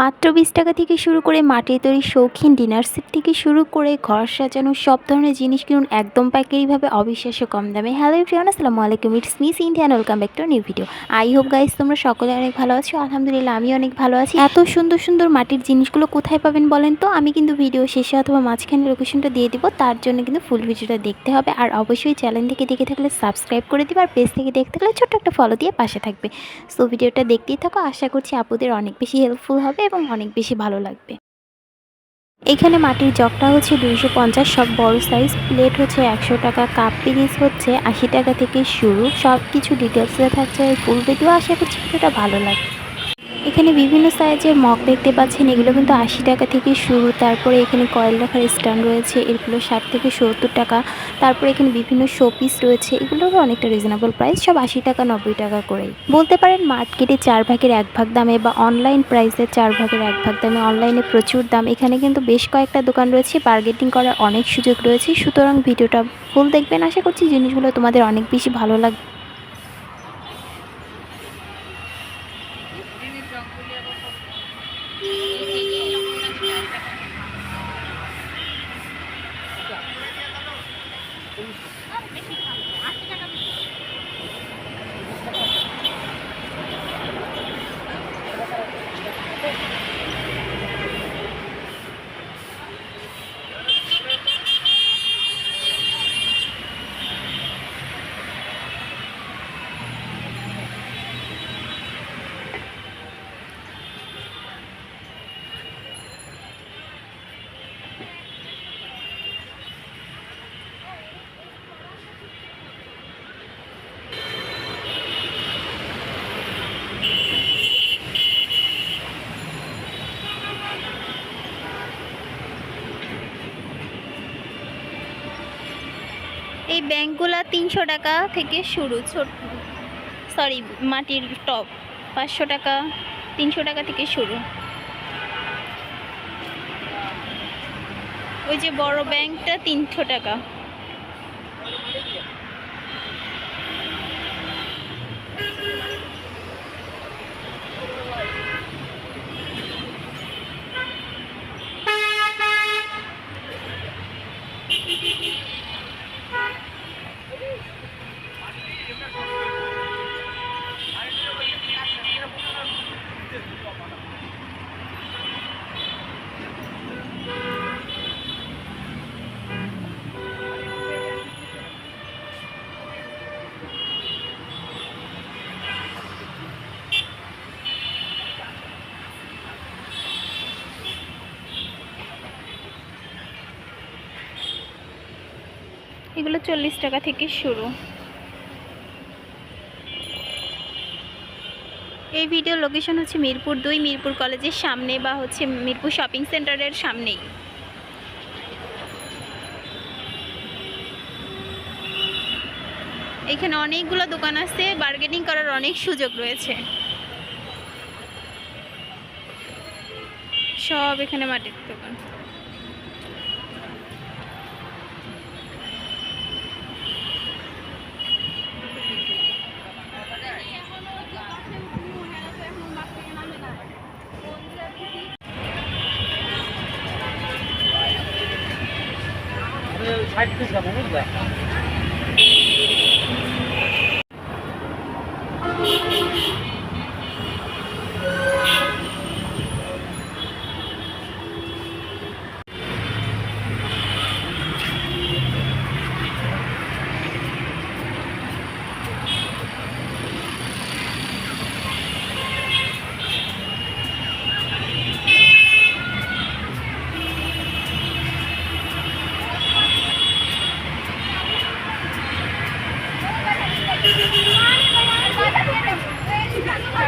মাত্র বিশ টাকা থেকে শুরু করে মাটির তৈরি শৌখিন ডিনার সেট থেকে শুরু করে ঘর সাজানো, সব ধরনের জিনিস কিনুন একদম পাইকারিভাবে অবিশ্বাস্য কম দামে। হ্যালো এভরিওয়ান আসসালামু আলাইকুম। It's miss Indian welcome back to new video I hope guys তোমরা সকলে অনেক ভালো আছো। আলহামদুলিল্লাহ আমি অনেক ভালো আছি। এত সুন্দর সুন্দর মাটির জিনিসগুলো কোথায় পাবেন বলেন তো? আমি কিন্তু ভিডিও শেষে অথবা মাঝখানে লোকেশনটা দিয়ে দিব। তার জন্য কিন্তু ফুল ভিডিওটা দেখতে হবে। আর অবশ্যই চ্যানেল থেকে দেখে থাকলে সাবস্ক্রাইব করে দিবে। আর পেজ থেকে দেখতে থাকলে ছোট্ট একটা ফলো দিয়ে পাশে থাকবে। সো ভিডিওটা দেখতেই থাকো। আশা করছি আপুদের অনেক বেশি হেল্পফুল হবে। এবং অনেক বেশি ভালো লাগবে। এখানে মাটির জগটা হচ্ছে দুইশো পঞ্চাশ, সব বড় সাইজ প্লেট হচ্ছে একশো টাকা কাপ পিরিস হচ্ছে আশি টাকা থেকে শুরু সব কিছু ডিটেলসে থাকছে। ফুল ভিডিও আশা করছি সেটা ভালো লাগবে। এখানে বিভিন্ন সাইজের মগ দেখতে পাচ্ছেন। এগুলো কিন্তু আশি টাকা থেকে শুরু। তারপরে এখানে কয়েল রাখার স্ট্যান্ড রয়েছে। এগুলো ষাট থেকে সত্তর টাকা। তারপরে এখানে বিভিন্ন শোপিস রয়েছে। এগুলোরও অনেকটা রিজনেবল প্রাইস সব আশি টাকা, নব্বই টাকা করেই। বলতে পারেন মার্কেটে চার ভাগের এক ভাগ দামে বা অনলাইন প্রাইসে চার ভাগের এক ভাগ দামে অনলাইনে প্রচুর দাম। এখানে কিন্তু বেশ কয়েকটা দোকান রয়েছে। বার্গেটিং করার অনেক সুযোগ রয়েছে। সুতরাং ভিডিওটা ফুল দেখবেন। আশা করছি জিনিসগুলো তোমাদের অনেক বেশি ভালো লাগবে এই ব্যাংকগুলো তিনশো টাকা থেকে শুরু, ছোট সরি মাটির টপ, পাঁচশো টাকা, তিনশো টাকা থেকে শুরু। ওই যে বড় ব্যাংকটা তিনশো টাকা। এগুলো চল্লিশ টাকা থেকে শুরু। এই ভিডিও লোকেশন হচ্ছে মিরপুর দুই, মিরপুর কলেজের সামনে বা হচ্ছে মিরপুর শপিং সেন্টারের সামনেই। এখানে অনেকগুলো দোকান আছে বার্গেনিং করার অনেক সুযোগ রয়েছে। সব এখানে মাটির দোকান। ষাট পিস যাব বুঝলা?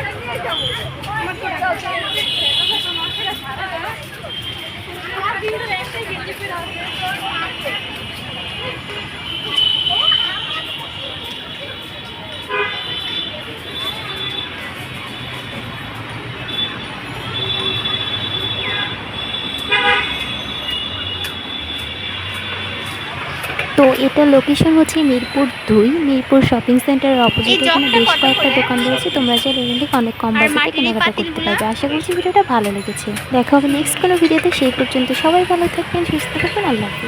Yeah. তো এটা লোকেশন হচ্ছে মিরপুর দুই মিরপুর শপিং সেন্টারের অপোজিট এখানে বেশ কয়েকটা দোকান রয়েছে তোমরা চাইলে এখান থেকে অনেক কম বাজেটে কেনাকাটা করতে? পারবে। আশা করছি ভিডিওটা ভালো লেগেছে। দেখা হবে নেক্সট কোনো ভিডিওতে সেই পর্যন্ত সবাই ভালো থাকবেন সুস্থ থাকবেন আল্লাহ হাফিজ।